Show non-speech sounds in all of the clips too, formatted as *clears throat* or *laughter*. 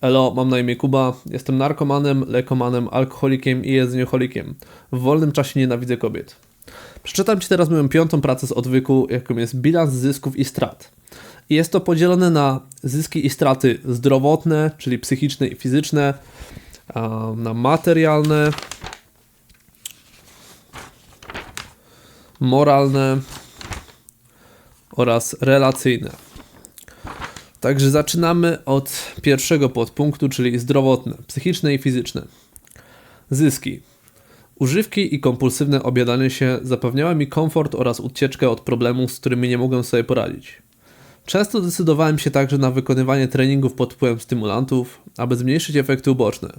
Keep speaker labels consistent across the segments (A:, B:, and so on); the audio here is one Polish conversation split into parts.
A: Elo, mam na imię Kuba, jestem narkomanem, lekomanem, alkoholikiem i jedzenioholikiem. W wolnym czasie nienawidzę kobiet. Przeczytam Ci teraz moją piątą pracę z odwyku, jaką jest bilans zysków i strat. Jest to podzielone na zyski i straty zdrowotne, czyli psychiczne i fizyczne, na materialne, moralne oraz relacyjne. Także zaczynamy od pierwszego podpunktu, czyli zdrowotne, psychiczne i fizyczne. Zyski. Używki i kompulsywne obiadanie się zapewniały mi komfort oraz ucieczkę od problemów, z którymi nie mogłem sobie poradzić. Często decydowałem się także na wykonywanie treningów pod wpływem stymulantów, aby zmniejszyć efekty uboczne.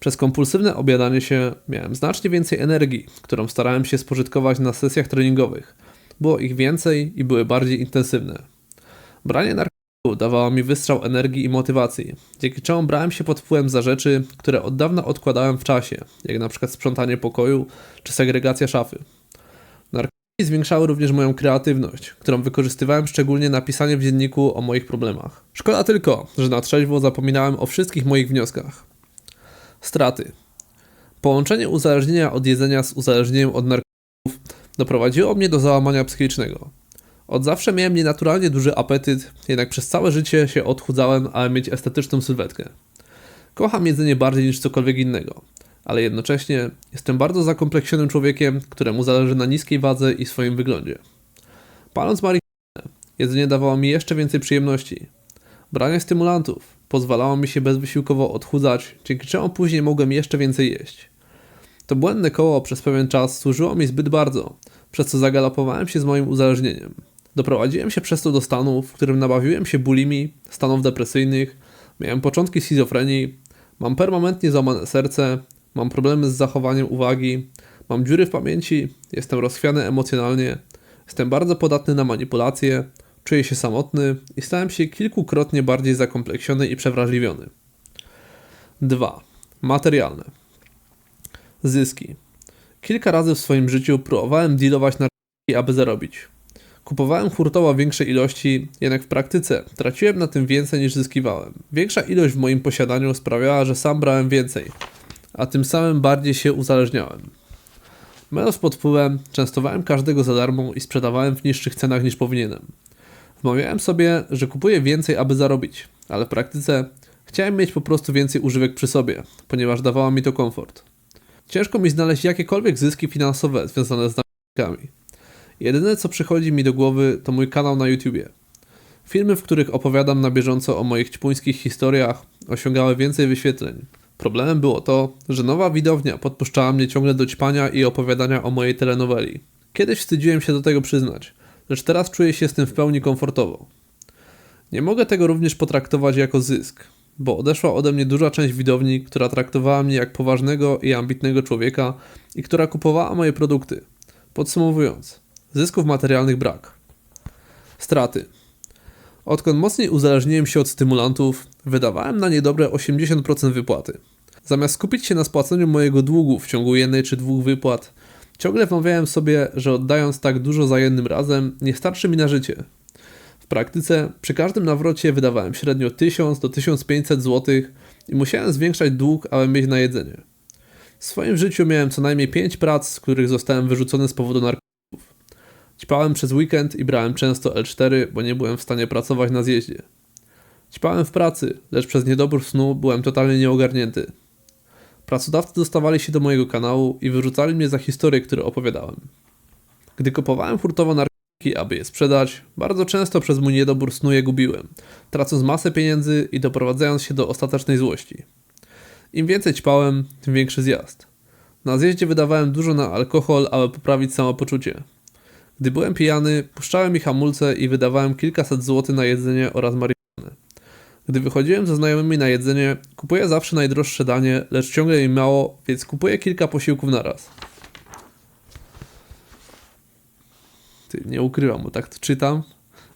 A: Przez kompulsywne obiadanie się miałem znacznie więcej energii, którą starałem się spożytkować na sesjach treningowych. Było ich więcej i były bardziej intensywne. Branie narkotyków dawało mi wystrzał energii i motywacji, dzięki czemu brałem się pod wpływem za rzeczy, które od dawna odkładałem w czasie, jak na przykład sprzątanie pokoju czy segregacja szafy. Narkotyki zwiększały również moją kreatywność, którą wykorzystywałem szczególnie na pisanie w dzienniku o moich problemach. Szkoda tylko, że na trzeźwo zapominałem o wszystkich moich wnioskach. Straty. Połączenie uzależnienia od jedzenia z uzależnieniem od narkotyków doprowadziło mnie do załamania psychicznego. Od zawsze miałem nienaturalnie duży apetyt, jednak przez całe życie się odchudzałem, aby mieć estetyczną sylwetkę. Kocham jedzenie bardziej niż cokolwiek innego, ale jednocześnie jestem bardzo zakompleksionym człowiekiem, któremu zależy na niskiej wadze i swoim wyglądzie. Paląc marihuanę, jedzenie dawało mi jeszcze więcej przyjemności. Branie stymulantów pozwalało mi się bezwysiłkowo odchudzać, dzięki czemu później mogłem jeszcze więcej jeść. To błędne koło przez pewien czas służyło mi zbyt bardzo, przez co zagalopowałem się z moim uzależnieniem. Doprowadziłem się przez to do stanu, w którym nabawiłem się bulimi, stanów depresyjnych, miałem początki schizofrenii, mam permanentnie złamane serce, mam problemy z zachowaniem uwagi, mam dziury w pamięci, jestem rozchwiany emocjonalnie, jestem bardzo podatny na manipulacje, czuję się samotny i stałem się kilkukrotnie bardziej zakompleksiony i przewrażliwiony. 2. Materialne. Zyski. Kilka razy w swoim życiu próbowałem dealować narkotyki, aby zarobić. Kupowałem hurtowo większe ilości, jednak w praktyce traciłem na tym więcej niż zyskiwałem. Większa ilość w moim posiadaniu sprawiała, że sam brałem więcej, a tym samym bardziej się uzależniałem. Mając pod wpływem, częstowałem każdego za darmo i sprzedawałem w niższych cenach niż powinienem. Wmawiałem sobie, że kupuję więcej, aby zarobić, ale w praktyce chciałem mieć po prostu więcej używek przy sobie, ponieważ dawało mi to komfort. Ciężko mi znaleźć jakiekolwiek zyski finansowe związane z narkotykami. Jedyne co przychodzi mi do głowy to mój kanał na YouTubie. Filmy, w których opowiadam na bieżąco o moich ćpuńskich historiach, osiągały więcej wyświetleń. Problemem było to, że nowa widownia podpuszczała mnie ciągle do ćpania i opowiadania o mojej telenoweli. Kiedyś wstydziłem się do tego przyznać, lecz teraz czuję się z tym w pełni komfortowo. Nie mogę tego również potraktować jako zysk, bo odeszła ode mnie duża część widowni, która traktowała mnie jak poważnego i ambitnego człowieka i która kupowała moje produkty. Podsumowując, zysków materialnych brak. Straty. Odkąd mocniej uzależniłem się od stymulantów, wydawałem na nie dobre 80% wypłaty. Zamiast skupić się na spłaceniu mojego długu w ciągu jednej czy dwóch wypłat, ciągle wmawiałem sobie, że oddając tak dużo za jednym razem, nie starczy mi na życie. W praktyce przy każdym nawrocie wydawałem średnio 1000 do 1500 zł i musiałem zwiększać dług, aby mieć na jedzenie. W swoim życiu miałem co najmniej 5 prac, z których zostałem wyrzucony z powodu narkotyków. Ćpałem przez weekend i brałem często L4, bo nie byłem w stanie pracować na zjeździe. Ćpałem w pracy, lecz przez niedobór snu byłem totalnie nieogarnięty. Pracodawcy dostawali się do mojego kanału i wyrzucali mnie za historie, które opowiadałem. Gdy kupowałem hurtowo narkotyki, aby je sprzedać, bardzo często przez mój niedobór snu je gubiłem, tracąc masę pieniędzy i doprowadzając się do ostatecznej złości. Im więcej ćpałem, tym większy zjazd. Na zjeździe wydawałem dużo na alkohol, aby poprawić samopoczucie. Gdy byłem pijany, puszczałem mi hamulce i wydawałem kilkaset złotych na jedzenie oraz marihuanę. Gdy wychodziłem ze znajomymi na jedzenie, kupuję zawsze najdroższe danie, lecz ciągle mi mało, więc kupuję kilka posiłków naraz. Ty, nie ukrywam, bo tak to czytam.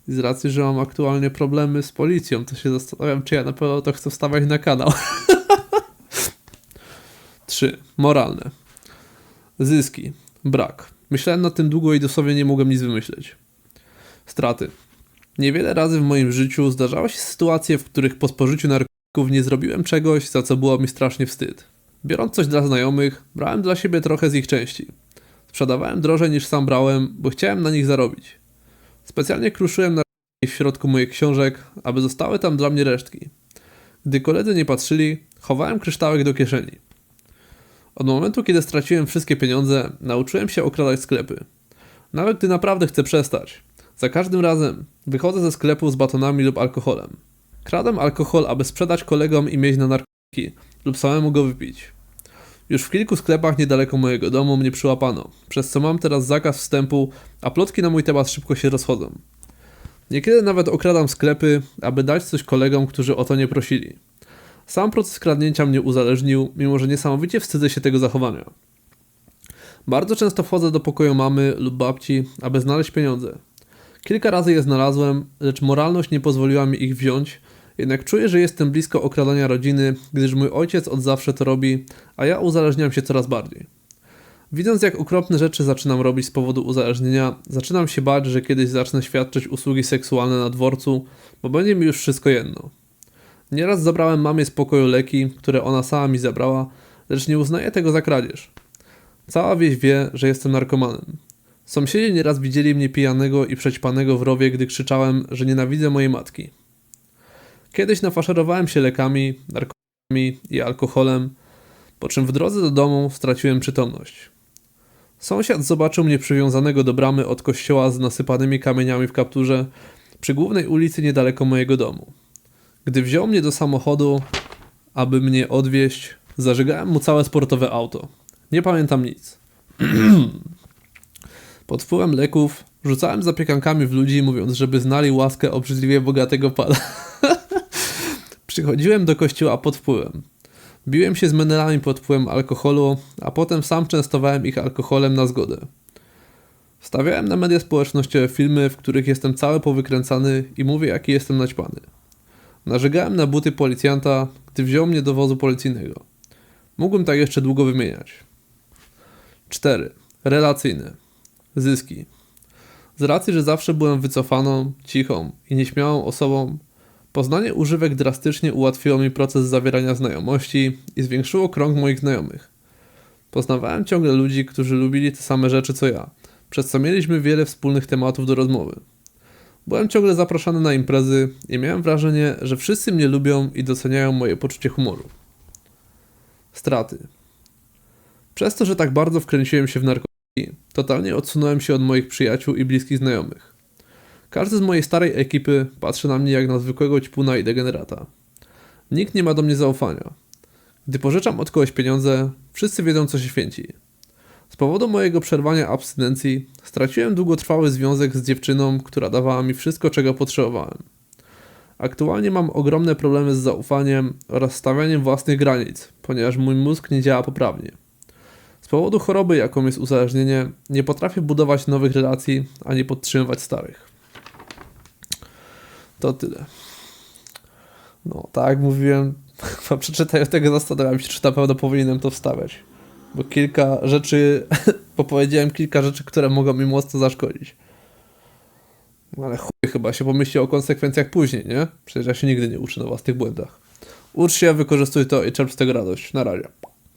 A: I z racji, że mam aktualnie problemy z policją, to się zastanawiam, czy ja na pewno to chcę wstawiać na kanał. *laughs* 3. Moralne. Zyski. Brak. Myślałem nad tym długo i dosłownie nie mogłem nic wymyśleć. Straty. Niewiele razy w moim życiu zdarzały się sytuacje, w których po spożyciu narkotyków nie zrobiłem czegoś, za co było mi strasznie wstyd. Biorąc coś dla znajomych, brałem dla siebie trochę z ich części. Sprzedawałem drożej niż sam brałem, bo chciałem na nich zarobić. Specjalnie kruszyłem na w środku moich książek, aby zostały tam dla mnie resztki. Gdy koledzy nie patrzyli, chowałem kryształek do kieszeni. Od momentu, kiedy straciłem wszystkie pieniądze, nauczyłem się okradać sklepy. Nawet gdy naprawdę chcę przestać. Za każdym razem wychodzę ze sklepu z batonami lub alkoholem. Kradłem alkohol, aby sprzedać kolegom i mieć na narkotyki lub samemu go wypić. Już w kilku sklepach niedaleko mojego domu mnie przyłapano, przez co mam teraz zakaz wstępu, a plotki na mój temat szybko się rozchodzą. Niekiedy nawet okradam sklepy, aby dać coś kolegom, którzy o to nie prosili. Sam proces kradnięcia mnie uzależnił, mimo że niesamowicie wstydzę się tego zachowania. Bardzo często wchodzę do pokoju mamy lub babci, aby znaleźć pieniądze. Kilka razy je znalazłem, lecz moralność nie pozwoliła mi ich wziąć, jednak czuję, że jestem blisko okradania rodziny, gdyż mój ojciec od zawsze to robi, a ja uzależniam się coraz bardziej. Widząc jak okropne rzeczy zaczynam robić z powodu uzależnienia, zaczynam się bać, że kiedyś zacznę świadczyć usługi seksualne na dworcu, bo będzie mi już wszystko jedno. Nieraz zabrałem mamie z pokoju leki, które ona sama mi zabrała, lecz nie uznaję tego za kradzież. Cała wieś wie, że jestem narkomanem. Sąsiedzi nieraz widzieli mnie pijanego i przećpanego w rowie, gdy krzyczałem, że nienawidzę mojej matki. Kiedyś nafaszerowałem się lekami, narkotykami i alkoholem, po czym w drodze do domu straciłem przytomność. Sąsiad zobaczył mnie przywiązanego do bramy od kościoła z nasypanymi kamieniami w kapturze przy głównej ulicy niedaleko mojego domu. Gdy wziął mnie do samochodu, aby mnie odwieźć, zażygałem mu całe sportowe auto. Nie pamiętam nic. *clears throat* Pod wpływem leków rzucałem zapiekankami w ludzi, mówiąc, żeby znali łaskę obrzydliwie bogatego pana. *laughs* Przychodziłem do kościoła pod wpływem. Biłem się z menelami pod wpływem alkoholu, a potem sam częstowałem ich alkoholem na zgodę. Wstawiałem na media społecznościowe filmy, w których jestem cały powykręcany i mówię, jaki jestem naćpany. Narzegałem na buty policjanta, gdy wziął mnie do wozu policyjnego. Mógłbym tak jeszcze długo wymieniać. 4. Relacyjne. Zyski. Z racji, że zawsze byłem wycofaną, cichą i nieśmiałą osobą, poznanie używek drastycznie ułatwiło mi proces zawierania znajomości i zwiększyło krąg moich znajomych. Poznawałem ciągle ludzi, którzy lubili te same rzeczy co ja, przez co mieliśmy wiele wspólnych tematów do rozmowy. Byłem ciągle zapraszany na imprezy i miałem wrażenie, że wszyscy mnie lubią i doceniają moje poczucie humoru. Straty. Przez to, że tak bardzo wkręciłem się w narkotyki, totalnie odsunąłem się od moich przyjaciół i bliskich znajomych. Każdy z mojej starej ekipy patrzy na mnie jak na zwykłego ćpuna i degenerata. Nikt nie ma do mnie zaufania. Gdy pożyczam od kogoś pieniądze, wszyscy wiedzą co się święci. Z powodu mojego przerwania abstynencji straciłem długotrwały związek z dziewczyną, która dawała mi wszystko, czego potrzebowałem. Aktualnie mam ogromne problemy z zaufaniem oraz stawianiem własnych granic, ponieważ mój mózg nie działa poprawnie. Z powodu choroby, jaką jest uzależnienie, nie potrafię budować nowych relacji ani podtrzymywać starych. To tyle. No, tak jak mówiłem, *laughs* przeczytając tego zastanawiam się, czy na pewno powinienem to wstawiać. Bo kilka rzeczy, *laughs* bo powiedziałem kilka rzeczy, które mogą mi mocno zaszkodzić. Ale chuj, chyba się pomyśli o konsekwencjach później, nie? Przecież ja się nigdy nie uczę na własnych błędach. Ucz się, wykorzystuj to i czerp z tego radość. Na razie.